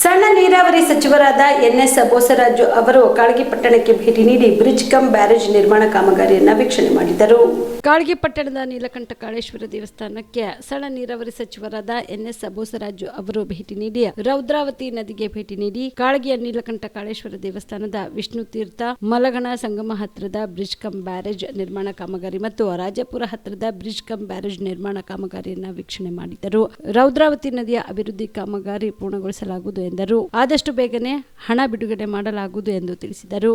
ಸಣ್ಣ ನೀರಾವರಿ ಸಚಿವರಾದ ಎನ್ಎಸ್ ಬೋಸರಾಜು ಅವರು ಕಾಳಗಿ ಪಟ್ಟಣಕ್ಕೆ ಭೇಟಿ ನೀಡಿ ಬ್ರಿಡ್ಜ್ ಕಮ್ ಬ್ಯಾರೇಜ್ ನಿರ್ಮಾಣ ಕಾಮಗಾರಿಯನ್ನು ವೀಕ್ಷಣೆ ಮಾಡಿದರು. ಕಾಳಗಿ ಪಟ್ಟಣದ ನೀಲಕಂಠ ಕಾಳೇಶ್ವರ ದೇವಸ್ಥಾನಕ್ಕೆ ಸಣ್ಣ ನೀರಾವರಿ ಸಚಿವರಾದ ಎನ್ಎಸ್ ಬೋಸರಾಜು ಅವರು ಭೇಟಿ ನೀಡಿ ರೌದ್ರಾವತಿ ನದಿಗೆ ಭೇಟಿ ನೀಡಿ ಕಾಳಗಿಯ ನೀಲಕಂಠ ಕಾಳೇಶ್ವರ ದೇವಸ್ಥಾನದ ವಿಷ್ಣು ತೀರ್ಥ, ಮಲಗಣ ಸಂಗಮ ಹತ್ತಿರದ ಬ್ರಿಡ್ಜ್ ಕಮ್ ಬ್ಯಾರೇಜ್ ನಿರ್ಮಾಣ ಕಾಮಗಾರಿ ಮತ್ತು ರಾಜಪುರ ಹತ್ತಿರದ ಬ್ರಿಡ್ಜ್ ಕಮ್ ಬ್ಯಾರೇಜ್ ನಿರ್ಮಾಣ ಕಾಮಗಾರಿಯನ್ನು ವೀಕ್ಷಣೆ ಮಾಡಿದರು. ರೌದ್ರಾವತಿ ನದಿಯ ಅಭಿವೃದ್ಧಿ ಕಾಮಗಾರಿ ಪೂರ್ಣಗೊಳಿಸಲಾಗುವುದು ಎಂದರು. ಆದಷ್ಟು ಬೇಗನೆ ಹಣ ಬಿಡುಗಡೆ ಮಾಡಲಾಗುವುದು ಎಂದು ತಿಳಿಸಿದರು.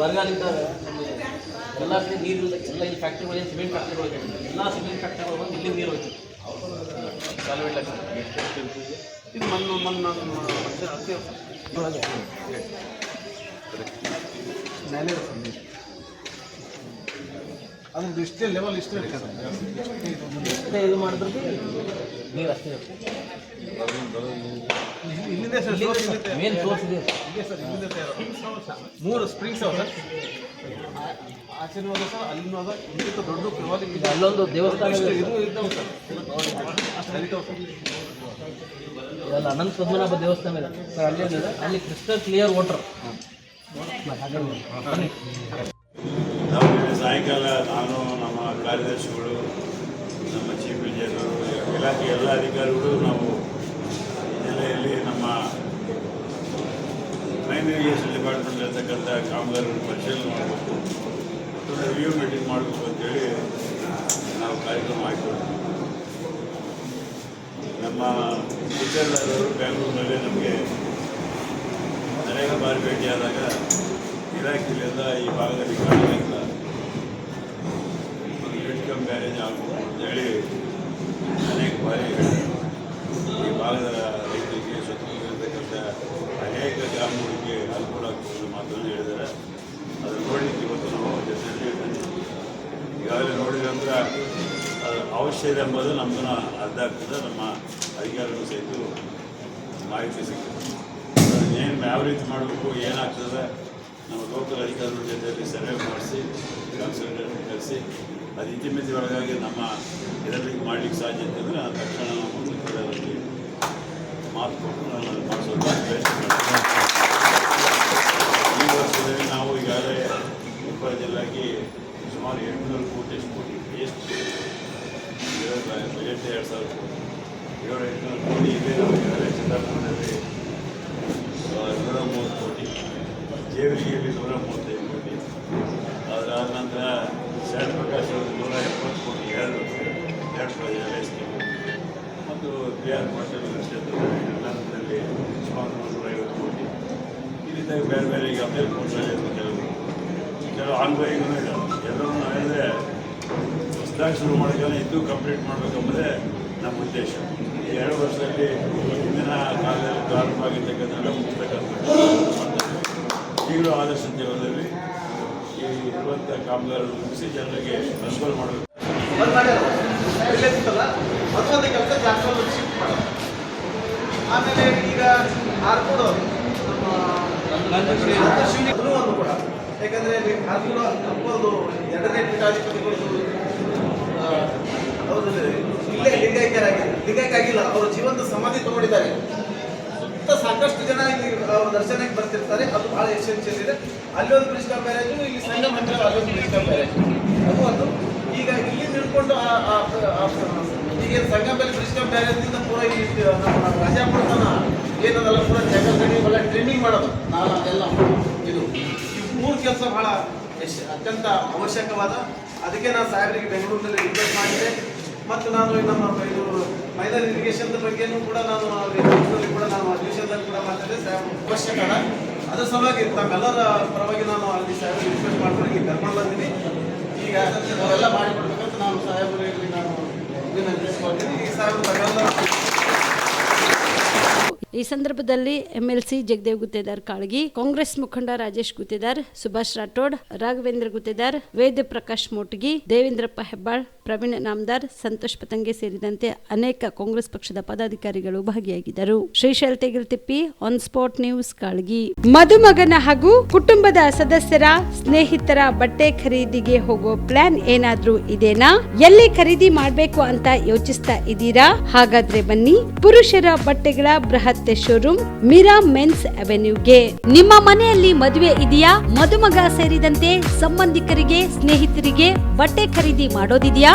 ಬರಗಾಲ ಇದ್ದಾಗ ಎಲ್ಲ ಕಡೆ ನೀರು ಎಲ್ಲ ಈ ಫ್ಯಾಕ್ಟ್ರಿಗಳು ಸಿಮೆಂಟ್ ಫ್ಯಾಕ್ಟ್ರಿಗಳು ಎಲ್ಲ ಸಿಮೆಂಟ್ ಫ್ಯಾಕ್ಟ್ರಿಗಳು ಬಂದು ಇಲ್ಲಿ ನೀರು ಹೋಯ್ತು. ಇದು ಮಣ್ಣು ಮಣ್ಣು ಮೇಲೆ ಅದು ಇಷ್ಟೇ ಲೆವೆಲ್ ಇಷ್ಟೇ ಇರ್ತದೆ ಇದು ಮಾಡಿದ್ರು ನೀರು ಅಷ್ಟೇ ಮೇನ್ ಸೋರ್ಸ್ ಇದೆ. ಮೂರು ಸ್ಪ್ರಿಂಗ್ಸ್ ಅವ ಸರ್. ಆಚೆನೂ ಅದ ಸರ್ ಅಲ್ಲಿನೂ ಅದ ದೊಡ್ಡ ಪ್ರವಾದಿ ಇದೆ. ಅಲ್ಲೊಂದು ದೇವಸ್ಥಾನ ಇದೆ. ಇದು ಇದ್ದಾವೆ ಸರ್. ಅಲ್ಲ ಅನಂತ ಪದ್ಮನಾಭ ದೇವಸ್ಥಾನ ಇದೆ. ಸರ್ ಅಲ್ಲಿ ಅಲ್ಲಿ ಕ್ರಿಸ್ಟಲ್ ಕ್ಲಿಯರ್ ವಾಟರ್ ನಾವು ಸಾಯಂಕಾಲ ನಾನು ನಮ್ಮ ಕಾರ್ಯದರ್ಶಿಗಳು ನಮ್ಮ ಚೀಫ್ ಇಂಜಿನಿಯರ್ ಇಲಾಖೆ ಎಲ್ಲ ಅಧಿಕಾರಿಗಳು ನಾವು ಜಿಲ್ಲೆಯಲ್ಲಿ ನಮ್ಮ ಮೈನ್ ಇರಿಗೇಷನ್ ಡಿಪಾರ್ಟ್ಮೆಂಟ್ ಇರ್ತಕ್ಕಂಥ ಕಾಮಗಾರಿಗಳನ್ನು ಪರಿಶೀಲನೆ ಮಾಡಬೇಕು. ರಿವ್ಯೂ ಮೀಟಿಂಗ್ ಮಾಡಬೇಕು ಅಂತೇಳಿ ನಾವು ಕಾರ್ಯಕ್ರಮ ಹಾಕಿಕೊಡ್ತೀವಿ ನಮ್ಮ ಟೀಚರ್ದಾರರು ಬೆಂಗಳೂರಿನಲ್ಲಿ ನಮಗೆ ಅನೇಕ ಬಾರಿ ಭೇಟಿಯಾದಾಗ ಇಲಾಖೆಯಿಂದ ಈ ಭಾಗದಲ್ಲಿ ಕಾಣಲಿಲ್ಲ ಒಂದು ಬ್ಯಾರೇಜ್ ಆಗಬೇಕು ಅಂತೇಳಿ ಅನೇಕ ಬಾರಿ ಹೇಳಿದ್ರು. ಈ ಭಾಗದ ರೈತರಿಗೆ ಸುತ್ತಮುತ್ತಲಿರ್ತಕ್ಕಂಥ ಅನೇಕ ಗ್ರಾಮಗಳಿಗೆ ಅನುಕೂಲ ಆಗ್ತದೆ ಮಾತನ್ನು ಹೇಳಿದ್ದಾರೆ ಅದನ್ನು ನೋಡಲಿಕ್ಕೆ ಇವತ್ತು ನಾವು ಜೊತೆಯಲ್ಲಿ ಬಂದಿದ್ದೀವಿ. ಈಗಾಗಲೇ ನೋಡಿದ್ರೆ ಅದು ಇದೆ ಎಂಬುದು ನಮ್ಮನ್ನ ಅರ್ಥ ಆಗ್ತದೆ. ನಮ್ಮ ಅಧಿಕಾರಿಗಳು ಸಹಿತ ಮಾಹಿತಿ ಸಿಗ್ತದೆ. ಏನು ಯಾವ ರೀತಿ ಮಾಡಬೇಕು ಏನಾಗ್ತದೆ ನಮ್ಮ ಲೋಕಲ್ ಅಧಿಕಾರಿಗಳ ಜೊತೆಯಲ್ಲಿ ಸರ್ವೆ ಮಾಡಿಸಿ ಕನ್ಸಲ್ಟೆಂಟ್ ಕರೆಸಿ, ಅದು ಇತಿಮಿತಿ ಒಳಗಾಗಿ ನಮ್ಮ ಇದರಲ್ಲಿ ಮಾಡಲಿಕ್ಕೆ ಸಾಧ್ಯತೆ ಅಂದರೆ ಆ ತಕ್ಷಣ ಕೊಡೋದರಲ್ಲಿ ಮಾತು ಕೊಟ್ಟು ನಾನು ಅದನ್ನು ಮಾಡಿಸೋದು ಈ ವರ್ಷದಲ್ಲಿ ನಾವು ಈಗಾಗಲೇ ಕೊಪ್ಪಳ ಜಿಲ್ಲೆಗೆ ಸುಮಾರು ಎಂಟುನೂರು ಕೋಟಿ ಎಷ್ಟು ಎರಡು ಸಾವಿರ ಕೋಟಿ ಏಳು ಎಂಟುನೂರು ಕೋಟಿ ಇದೆ ನಾವು ಈಗಾಗಲೇ ಚಿತ್ತಾಪುರದಲ್ಲಿ ನೂರ ಮೂವತ್ತು ಕೋಟಿ ಜೇವರಿಗೆಯಲ್ಲಿ ನೂರ ಮೂವತ್ತೈದು ಕೋಟಿ ಅದಾದ ನಂತರ ಶರಣ ಪ್ರಕಾಶ್ ನೂರ ಎಪ್ಪತ್ತು ಕೋಟಿ ಎರಡು ಎರಡು ಪ್ರಾಜೆಕ್ಟ್ ಸ್ಕೀಮು ಮತ್ತು ಬಿ ಆರ್ ಪಾಟೀಲ್ ಕ್ಷೇತ್ರದಲ್ಲಿ ಸುಮಾರು ನೂರ ಐವತ್ತು ಕೋಟಿ ಈ ಬೇರೆ ಬೇರೆ ಈಗ ಅಬ್ದುಲ್ ಕೋಟ್ರಲ್ಲಿ ಕೆಲವು ಕೆಲವು ಆನ್ಗೋಯಿಂಗೂ ಇದ್ದಾವೆ ಎಲ್ಲರೂ ಹೇಳಿದ್ರೆ ಹೊಸದಾಗಿ ಶುರು ಮಾಡಿದ್ದೇನೆ ಇದು ಕಂಪ್ಲೀಟ್ ಮಾಡಬೇಕೆಂಬುದೇ ನಮ್ಮ ಉದ್ದೇಶ ಎರಡು ವರ್ಷದಲ್ಲಿ ಹಿಂದಿನ ಕಾಲದಲ್ಲಿ ಪ್ರಾರಂಭ ಆಗಿರ್ತಕ್ಕಂಥ ಮುಗಿಸ್ತಕ್ಕಂಥ ಈಗಲೂ ಆದರ್ಶ ಜೀವನದಲ್ಲಿ ಈ ಇರುವಂಥ ಕಾಮಗಾರಿಗಳನ್ನು ಮುಗಿಸಿ ಜನರಿಗೆ ಅನುಕೂಲ ಮಾಡಬೇಕು ಆಮೇಲೆ ಈಗ ಆರ್ಕೋಡು ಯಾಕಂದ್ರೆ ಆರ್ಕೋಡು ಅಪ್ಪದು ಎರಡನೇ ಪೀಠಾಧಿಪತಿಗಳು ಹೌದು ಇಲ್ಲೇ ಲಿಂಗೈಕ್ಯರಾಗಿದ್ದಾರೆ ಅವರ ಜೀವಂತ ಸಮಾಧಿ ತಗೊಂಡಿದ್ದಾರೆ. ಸುತ್ತ ಸಾಕಷ್ಟು ಜನ ಇಲ್ಲಿ ದರ್ಶನಕ್ಕೆ ಬರ್ತಿರ್ತಾರೆ. ಅದು ಬಹಳ ಎಸೆನ್ಷಿಯಲ್ ಇದೆ. ಅಲ್ಲೊಂದು ಬ್ರಿಡ್ಜ್ ಮ್ಯಾರೇಜು ಇಲ್ಲಿ ಸಣ್ಣ ಮಂದಿರ ಅಲ್ಲೊಂದು ಬ್ರಿಡ್ಜ್ ಕಮ್ ಬ್ಯಾರೇಜ್ ಅದು ಒಂದು, ಈಗ ಇಲ್ಲಿ ನಿಂತ್ಕೊಂಡು ಈಗ ಸಂಗಮದಲ್ಲಿ ಬ್ರಿಡ್ಜ್ ಕಮ್ ಬ್ಯಾರೇಜ್ನಿಂದ ಪೂರ ಈ ನಮ್ಮ ರಾಜಾಪುರ ತನ ಏನದಲ್ಲ ಪೂರ ಜಗಲ್ಗಡಿ ಇವೆಲ್ಲ ಟ್ರೈನಿಂಗ್ ಮಾಡೋದು. ನಾನು ಅದೆಲ್ಲ ಇದು, ಈ ಮೂರು ಕೆಲಸ ಬಹಳ ಎಷ್ಟು ಅತ್ಯಂತ ಅವಶ್ಯಕವಾದ. ಅದಕ್ಕೆ ನಾನು ಸಾಹೇಬರಿಗೆ ಬೆಂಗಳೂರಿನಲ್ಲಿ ರಿಕ್ವೆಸ್ಟ್ ಮಾಡಿದೆ ಮತ್ತು ನಾನು ನಮ್ಮ ಇದು ಮೈನರ್ ಇರಿಗೇಷನ್ ಬಗ್ಗೆನೂ ಕೂಡ ನಾನು ಕೂಡ ನಾನು ಅಧಿವೇಶನದಲ್ಲಿ ಕೂಡ ಮಾತಾಡಿದೆ ಸಾಹೇಬ್ ಅವಶ್ಯಕ ಅದರ ಸಲುವಾಗಿ ತಮ್ಮೆಲ್ಲರ ಪರವಾಗಿ ನಾನು ಅಲ್ಲಿ ಸಾಹೇಬ್ ರಿಕ್ವೆಸ್ಟ್ ಮಾಡ್ಕೊಂಡು ಈಗ ಕರ್ಕೊಂಡು ಈಗ ಅವೆಲ್ಲ ಮಾಡಿಕೊಡ್ಬೇಕಂತ ನಾನು ಸಾಹೇಬರಿಗೆ ನಾನು ವಿನಂತಿಸ್ಕೊಳ್ತೀನಿ ಈ ಸಾಹೇಬ್ ತಮ್ಮೆಲ್ಲ ಈ ಸಂದರ್ಭದಲ್ಲಿ ಎಂಎಲ್ಸಿ ಜಗದೇವ್ ಗುತ್ತೇದಾರ್ ಕಾಳಗಿ, ಕಾಂಗ್ರೆಸ್ ಮುಖಂಡ ರಾಜೇಶ್ ಗುತ್ತೇದಾರ್, ಸುಭಾಷ್ ರಾಠೋಡ್, ರಾಘವೇಂದ್ರ ಗುತ್ತೇದಾರ್ ವೇದ ಪ್ರಕಾಶ್ ಮೋಟಗಿ, ದೇವೇಂದ್ರಪ್ಪ ಹೆಬ್ಬಾಳ್ ಪ್ರವೀಣ್ ನಾಮದಾರ್, ಸಂತೋಷ್ ಪತಂಗೆ ಸೇರಿದಂತೆ ಅನೇಕ ಕಾಂಗ್ರೆಸ್ ಪಕ್ಷದ ಪದಾಧಿಕಾರಿಗಳು ಭಾಗಿಯಾಗಿದ್ದರು. Shrishail Tegiltippi on spot news Kalagi. ಮದುಮಗನ ಹಾಗೂ ಕುಟುಂಬದ ಸದಸ್ಯರ ಸ್ನೇಹಿತರ ಬಟ್ಟೆ ಖರೀದಿಗೆ ಹೋಗೋ ಪ್ಲಾನ್ ಏನಾದ್ರೂ ಇದೇನಾ? ಎಲ್ಲಿ ಖರೀದಿ ಮಾಡಬೇಕು ಅಂತ ಯೋಚಿಸ್ತಾ ಇದ್ದೀರಾ? ಹಾಗಾದ್ರೆ ಬನ್ನಿ, ಪುರುಷರ ಬಟ್ಟೆಗಳ ಬೃಹತ್ ಶೋರೂಮ್ ಮೀರಾ ಮೆನ್ಸ್ ಅವೆನ್ಯೂಗೆ. ನಿಮ್ಮ ಮನೆಯಲ್ಲಿ ಮದುವೆ ಇದೆಯಾ? ಮದುಮಗ ಸೇರಿದಂತೆ ಸಂಬಂಧಿಕರಿಗೆ, ಸ್ನೇಹಿತರಿಗೆ ಬಟ್ಟೆ ಖರೀದಿ ಮಾಡೋದಿದೆಯಾ?